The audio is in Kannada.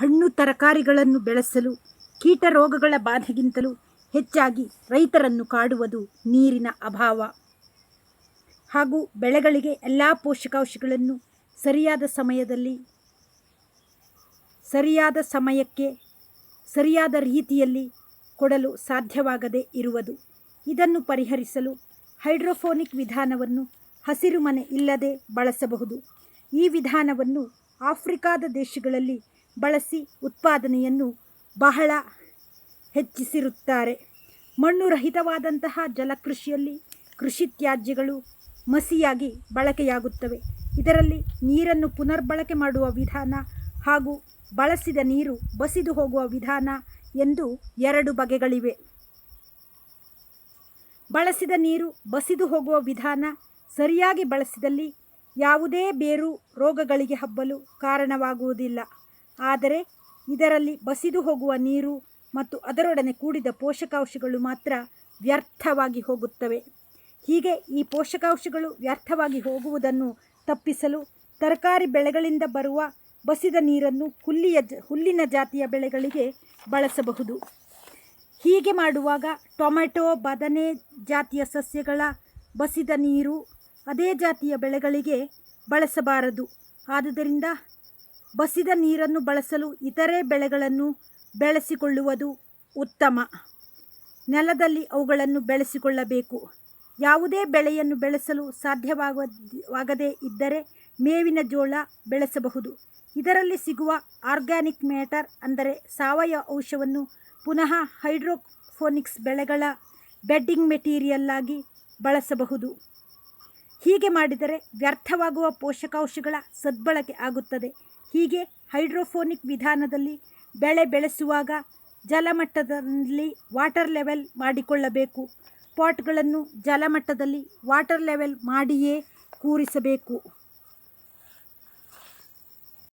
ಹಣ್ಣು ತರಕಾರಿಗಳನ್ನು ಬೆಳೆಸಲು, ಕೀಟ ರೋಗಗಳ ಬಾಧೆಗಿಂತಲೂ ಹೆಚ್ಚಾಗಿ ರೈತರನ್ನು ಕಾಡುವುದು ನೀರಿನ ಅಭಾವ. ಹಾಗೂ ಬೆಳೆಗಳಿಗೆ ಎಲ್ಲ ಪೋಷಕಾಂಶಗಳನ್ನು ಸರಿಯಾದ ಸಮಯದಲ್ಲಿ, ಸರಿಯಾದ ಸಮಯಕ್ಕೆ, ಸರಿಯಾದ ರೀತಿಯಲ್ಲಿ ಕೊಡಲು ಸಾಧ್ಯವಾಗದೇ ಇರುವುದು. ಇದನ್ನು ಪರಿಹರಿಸಲು ಹೈಡ್ರೋಫೋನಿಕ್ ವಿಧಾನವನ್ನು ಹಸಿರುಮನೆ ಇಲ್ಲದೆ ಬಳಸಬಹುದು. ಈ ವಿಧಾನವನ್ನು ಆಫ್ರಿಕಾದ ದೇಶಗಳಲ್ಲಿ ಬಳಸಿ ಉತ್ಪಾದನೆಯನ್ನು ಬಹಳ ಹೆಚ್ಚಿಸಿರುತ್ತಾರೆ. ಮಣ್ಣು ರಹಿತವಾದಂತಹ ಜಲಕೃಷಿಯಲ್ಲಿ ಕೃಷಿ ತ್ಯಾಜ್ಯಗಳು ಮಸಿಯಾಗಿ ಬಳಕೆಯಾಗುತ್ತವೆ. ಇದರಲ್ಲಿ ನೀರನ್ನು ಪುನರ್ಬಳಕೆ ಮಾಡುವ ವಿಧಾನ ಹಾಗೂ ಬಳಸಿದ ನೀರು ಬಸಿದು ಹೋಗುವ ವಿಧಾನ ಎಂದು ಎರಡು ಬಗೆಗಳಿವೆ. ಬಳಸಿದ ನೀರು ಬಸಿದು ಹೋಗುವ ವಿಧಾನ ಸರಿಯಾಗಿ ಬಳಸಿದಲ್ಲಿ ಯಾವುದೇ ಬೇರು ರೋಗಗಳಿಗೆ ಹಬ್ಬಲು ಕಾರಣವಾಗುವುದಿಲ್ಲ. ಆದರೆ ಇದರಲ್ಲಿ ಬಸಿದು ಹೋಗುವ ನೀರು ಮತ್ತು ಅದರೊಡನೆ ಕೂಡಿದ ಪೋಷಕಾಂಶಗಳು ಮಾತ್ರ ವ್ಯರ್ಥವಾಗಿ ಹೋಗುತ್ತವೆ. ಹೀಗೆ ಈ ಪೋಷಕಾಂಶಗಳು ವ್ಯರ್ಥವಾಗಿ ಹೋಗುವುದನ್ನು ತಪ್ಪಿಸಲು ತರಕಾರಿ ಬೆಳೆಗಳಿಂದ ಬರುವ ಬಸಿದ ನೀರನ್ನು ಹುಲ್ಲಿಯ ಹುಲ್ಲಿನ ಜಾತಿಯ ಬೆಳೆಗಳಿಗೆ ಬಳಸಬಹುದು. ಹೀಗೆ ಮಾಡುವಾಗ ಟೊಮೆಟೊ, ಬದನೆ ಜಾತಿಯ ಸಸ್ಯಗಳ ಬಸಿದ ನೀರು ಅದೇ ಜಾತಿಯ ಬೆಳೆಗಳಿಗೆ ಬಳಸಬಾರದು. ಆದುದರಿಂದ ಬಸಿದ ನೀರನ್ನು ಬಳಸಲು ಇತರೆ ಬೆಳೆಗಳನ್ನು ಬೆಳೆಸಿಕೊಳ್ಳುವುದು ಉತ್ತಮ. ನೆಲದಲ್ಲಿ ಅವುಗಳನ್ನು ಬೆಳೆಸಿಕೊಳ್ಳಬೇಕು. ಯಾವುದೇ ಬೆಳೆಯನ್ನು ಬೆಳೆಸಲು ಸಾಧ್ಯವಾಗದೇ ಇದ್ದರೆ ಮೇವಿನ ಜೋಳ ಬೆಳೆಸಬಹುದು. ಇದರಲ್ಲಿ ಸಿಗುವ ಆರ್ಗ್ಯಾನಿಕ್ ಮ್ಯಾಟರ್ ಅಂದರೆ ಸಾವಯವ ಅಂಶವನ್ನು ಪುನಃ ಹೈಡ್ರೋಫೋನಿಕ್ಸ್ ಬೆಳೆಗಳ ಬೆಡ್ಡಿಂಗ್ ಮೆಟೀರಿಯಲ್ಲಾಗಿ ಬಳಸಬಹುದು. ಹೀಗೆ ಮಾಡಿದರೆ ವ್ಯರ್ಥವಾಗುವ ಪೋಷಕಾಂಶಗಳ ಸದ್ಬಳಕೆ ಆಗುತ್ತದೆ. ಹೀಗೆ ಹೈಡ್ರೋಫೋನಿಕ್ ವಿಧಾನದಲ್ಲಿ ಬೆಳೆ ಬೆಳೆಸುವಾಗ ಜಲಮಟ್ಟದಲ್ಲಿ ವಾಟರ್ ಲೆವೆಲ್ ಮಾಡಿಕೊಳ್ಳಬೇಕು. ಪಾಟ್ಗಳನ್ನು ಜಲಮಟ್ಟದಲ್ಲಿ ವಾಟರ್ ಲೆವೆಲ್ ಮಾಡಿಯೇ ಕೂರಿಸಬೇಕು.